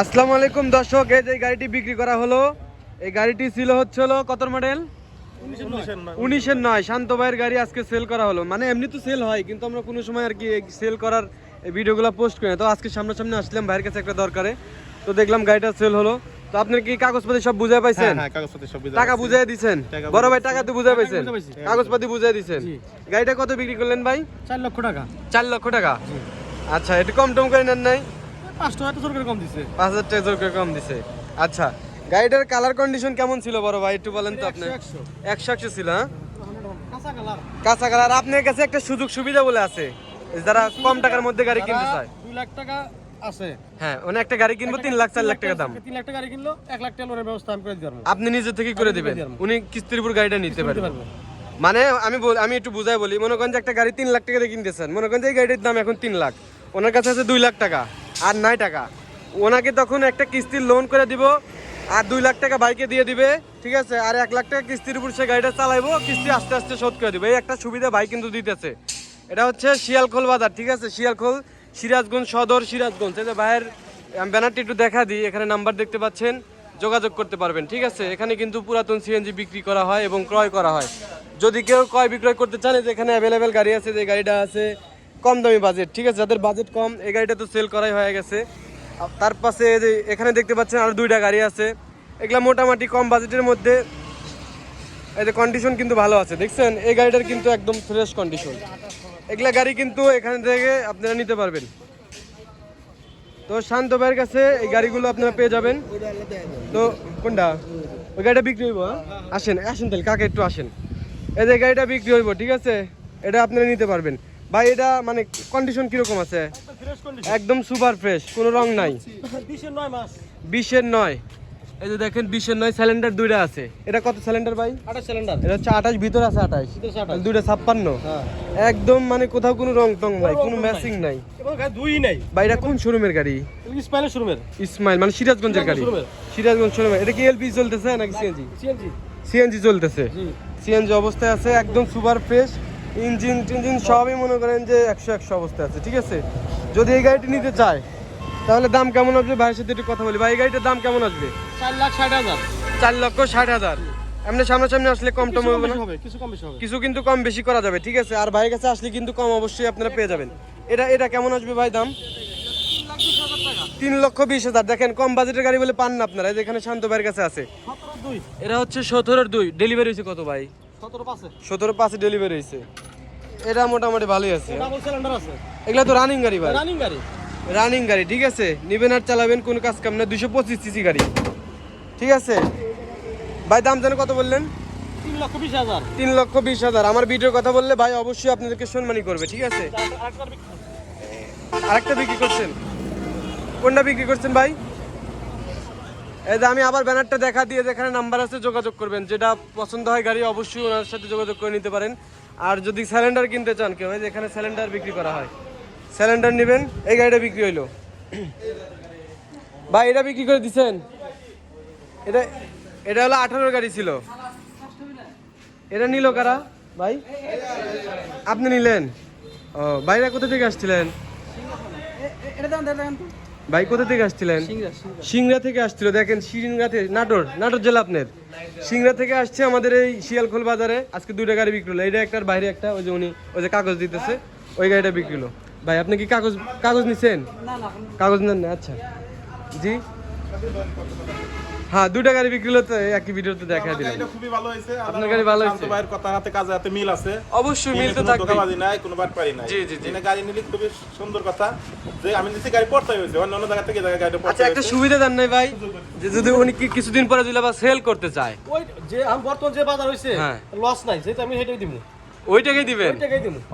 আসসালামু আলাইকুম দর্শক এই যে গাড়িটি বিক্রি করা হলো এই গাড়িটি ছিল হচ্ছে হলো কত মডেল উনিশের নয়। শান্ত ভাইয়ের গাড়ি আজকে সেল করা হলো। মানে এমনি তো সেল হয় কিন্তু আমরা কোনো সময় আর কি সেল করার ভিডিওগুলো পোস্ট করি না। তো আজকে সামনাসামনি আসলাম ভাইয়ের কাছে একটা দরকারে। তো দেখলাম গাড়িটা সেল হলো। তো আপনি কি কাগজপাতি সব বুঝাই পাইছেন? হ্যাঁ, কাগজপত্র সব টাকা বুঝাই দিছেন? বড় ভাই টাকা তো বুঝাই পাইছেন। কাগজপাতি বুঝাই দিছেন? গাড়িটা কত বিক্রি করলেন ভাই? চার লক্ষ টাকা। চার লক্ষ টাকা? আচ্ছা একটু কম টম করে নেন নাই? পাঁচ টাকা তো সরকার কম দিচ্ছে পাঁচ হাজার টাকা জোর করে কম দিছে। আচ্ছা গাড়িটার কালার কন্ডিশন কেমন ছিল বড় ভাই? একটু বলেন তো আপনি একশো। একশো ছিল হ্যাঁ? কাঁচা কালার আপনার কাছে একটা সুযোগ সুবিধা বলে আছে। যারা কম টাকার মধ্যে গাড়ি কিনতে চায়। লাখ টাকা আছে। হ্যাঁ মানে একটা গাড়ি কিনবো তিন লাখ চার লাখ টাকা দাম। তিন লাখ টাকা গাড়ি কিনলো এক লাখ টাকা লোনের ব্যবস্থা আমি করে দিতে আপনি নিজে থেকে করে দিবেন। উনি কিস্তির উপর গাড়িটা নিতে পারবেন। মানে আমি বল আমি একটু বুঝাই বলি মনে করেন যে একটা গাড়ি তিন লাখ টাকা দিয়ে কিনতেছেন মনে করেন যে এই গাড়ির দাম এখন তিন লাখ। ওনার কাছে আছে দুই লাখ টাকা। আর নয় টাকা। ওনাকে তখন একটা কিস্তির লোন করে দিব, আর দুই লাখ টাকা বাইকে দিয়ে দিবে, ঠিক আছে? আর এক লাখ টাকা কিস্তির উপর সে গাড়িটা চালাইবো, কিস্তি আস্তে আস্তে শোধ করে দিবে। এই একটা সুবিধা ভাই কিন্তু দিতেছে। এটা হচ্ছে শিয়ালখোল বাজার, ঠিক আছে? শিয়ালখোল, সিরাজগঞ্জ সদর সিরাজগঞ্জ। এই যে ভাইয়ের ব্যানারটি একটু দেখা দিই, এখানে নাম্বার দেখতে পাচ্ছেন, যোগাযোগ করতে পারবেন, ঠিক আছে? এখানে কিন্তু পুরাতন সিএনজি বিক্রি করা হয় এবং ক্রয় করা হয়। যদি কেউ ক্রয় বিক্রয় করতে চান যে এখানে অ্যাভেলেবেল গাড়ি আছে, যে গাড়িটা আছে কম দামি বাজেট ঠিক আছে? যাদের বাজেট কম, এই গাড়িটা তো সেল করাই হয়ে গেছে। তার পাশে যে এখানে দেখতে পাচ্ছেন আরও দুইটা গাড়ি আছে। এগুলা মোটামুটি কম বাজেটের মধ্যে। এদের কন্ডিশন কিন্তু ভালো আছে, দেখছেন? এই গাড়িটার কিন্তু একদম ফ্রেশ কন্ডিশন এগুলা গাড়ি কিন্তু এখান থেকে আপনারা নিতে পারবেন। তো শান্ত ভাইয়ের কাছে এই গাড়িগুলো আপনারা পেয়ে যাবেন। তো কোনটা? ওই গাড়িটা বিক্রি হইব হ্যাঁ? আসেন আসেন তাহলে, কাকে একটু আসেন। এই গাড়িটা বিক্রি হইব, ঠিক আছে? এটা আপনারা নিতে পারবেন। ভাই এটা মানে কন্ডিশন কীরকম আছে? একদম সুপার ফ্রেশ কোনো রং নাই। বিশের নয় মাস। বিশের নয়। এই যে দেখেন বিশের নয় সিলিন্ডার দুইটা আছে। এটা কত সিলিন্ডার ভাই? আঠাশ সিলিন্ডার এটা হচ্ছে আঠাশ ভিতর আছে আঠাশ। দুইটা ছাপ্পান্ন। হ্যাঁ। একদম মানে কোথাও কোনো রং টং নাই কোনো। ম্যাচিং নাই। দুই নাই। ভাই এটা কোন শোরুমের গাড়ি? শোরুমের ইসমাইল মানে সিরাজগঞ্জের গাড়ি। সিরাজগঞ্জ শোরুমের এটা কি এলপি চলতেছে নাকি সিএনজি সিএনজি সিএনজি চলতেছে। সিএনজি অবস্থায় আছে একদম সুপার ফ্রেশ ইঞ্জিন টিঞ্জিন সবই মনে করেন যে একশো একশো অবস্থা আছে ঠিক আছে? যদি এই গাড়িটি নিতে চায় তাহলে দাম কেমন আসবে? ভাইয়ের সাথে একটু কথা বলি। ভাই এই গাড়িটার দাম কেমন আসবে? চার লাখ ষাট হাজার। চার লক্ষ ষাট হাজার। এমনি সামনাসামনি আসলে কম টম হবে না? কিছু কম বেশি হবে। কিছু কিন্তু কম বেশি করা যাবে ঠিক আছে? আর ভাইয়ের কাছে আসলে কিন্তু কম অবশ্যই আপনারা পেয়ে যাবেন। এটা এটা কেমন আসবে ভাই দাম? তিন লক্ষ বিশ হাজার। দেখেন কম বাজেটের গাড়ি বলে পান না আপনারা। এই যে এখানে শান্ত ভাইয়ের কাছে আছে। এটা হচ্ছে সতেরোর দুই। ডেলিভারি হয়েছে কত ভাই? সতেরো পাঁচে? ডেলিভারি হয়েছে। এটা মোটামুটি ভালোই আছে। এগুলা তো রানিং গাড়ি ভাই। রানিং গাড়ি? রানিং গাড়ি ঠিক আছে? নিবেন আর চালাবেন কোনো কাজ কাম না দুশো পঁচিশ সিসি গাড়ি। ঠিক আছে? ভাই দাম জানো কত বললেন? তিন লক্ষ বিশ হাজার। তিন লক্ষ বিশ হাজার। আমার ভিডিওর কথা বললে ভাই অবশ্যই আপনাদেরকে সম্মানই করবে ঠিক আছে? আরেকটা বিক্রি করছেন? কোনটা বিক্রি করছেন ভাই? এই যে আমি আবার ব্যানারটা দেখা দিয়ে যেখানে নাম্বার আছে, যোগাযোগ করবেন। যেটা পছন্দ হয় গাড়ি অবশ্যই ওনার সাথে যোগাযোগ করে নিতে পারেন। আর যদি সিলিন্ডার কিনতে চান কেউ, এই যে এখানে সিলিন্ডার বিক্রি করা হয়। সিলিন্ডার নেবেন, এই গাড়িটা বিক্রি হইল। ভাই, এটা বিক্রি করে দিছেন? এটা এটা হলো আঠারোর গাড়ি ছিল। এটা নিল কারা? ভাই? আপনি নিলেন? ও বাইরে কোথা থেকে আসছিলেন? ভাই কোথা থেকে আসছিলেন? সিংড়া থেকে আসছিল দেখেন সিংড়া থেকে নাটোর নাটোর জেলা আপনার সিংড়া থেকে আসছে আমাদের এই শিয়ালখোল বাজারে। আজকে দুইটা গাড়ি বিক্রি হলো। এটা একটার বাইরে একটা ওই যে উনি ওই যে কাগজ দিতেছে। ওই গাড়িটা বিক্রি হলো। ভাই আপনি কি কাগজ কাগজ নিছেন? কাগজ নেন না আচ্ছা। জি? হ্যাঁ গাড়ি বিক্রি হলো তো একই ভিডিওতে দেখা দিলাম। এটা খুবই ভালো হয়েছে। আপনার গাড়ি ভালো হয়েছে? ভাইয়ের কথা হাতে কাজে হাতে মিল আছে। অবশ্যই মিল তো থাকবে ধোঁকাবাজি নাই কোনো বাটপারি নাই। জি, জি, জি। গাড়ি নিলে খুবই সুন্দর কথা। যে আমি নিচে গাড়ি পড়তাই হয়েছে অন্য অন্য জায়গা থেকে এই জায়গায় গাড়িটা আচ্ছা একটা সুবিধা দেন নাই ভাই যে যদি উনি কিছুদিন পরে দিলে আবার সেল করতে চায়। ওই যে আমি বর্তমান যে বাজার হইছে হ্যাঁ। লস নাই যেটা আমি সেটাই দিব ওইটাকে দিবেন?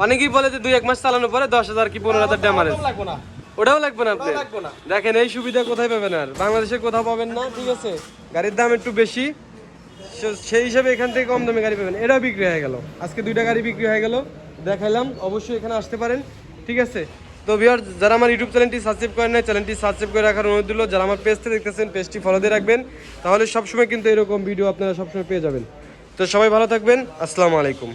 অনেকেই বলে যে দুই এক মাস চালানোর পরে দশ হাজার কি পনেরো হাজার ড্যামারেজ লাগবে না। ওটাও লাগবে না আপনি না। দেখেন এই সুবিধা কোথায় পাবেন আর? বাংলাদেশে কোথাও পাবেন না ঠিক আছে? গাড়ির দাম একটু বেশি। সেই হিসাবে এখান থেকে কম দামে গাড়ি পাবেন। এটাও বিক্রি হয়ে গেল। আজকে দুইটা গাড়ি বিক্রি হয়ে গেল। দেখাইলাম অবশ্যই এখানে আসতে পারেন ঠিক আছে? তো বিহার যারা আমার ইউটিউব চ্যানেলটি সাবস্ক্রাইব করেন না চ্যানেলটি সাবস্ক্রাইব করে রাখার অনুরোধ দিল যারা আমার পেজতে দেখতেছেন পেজটি ফলো দিয়ে রাখবেন। তাহলে সবসময় কিন্তু এরকম ভিডিও আপনারা সবসময় পেয়ে যাবেন। তো সবাই ভালো থাকবেন। আসসালামু আলাইকুম।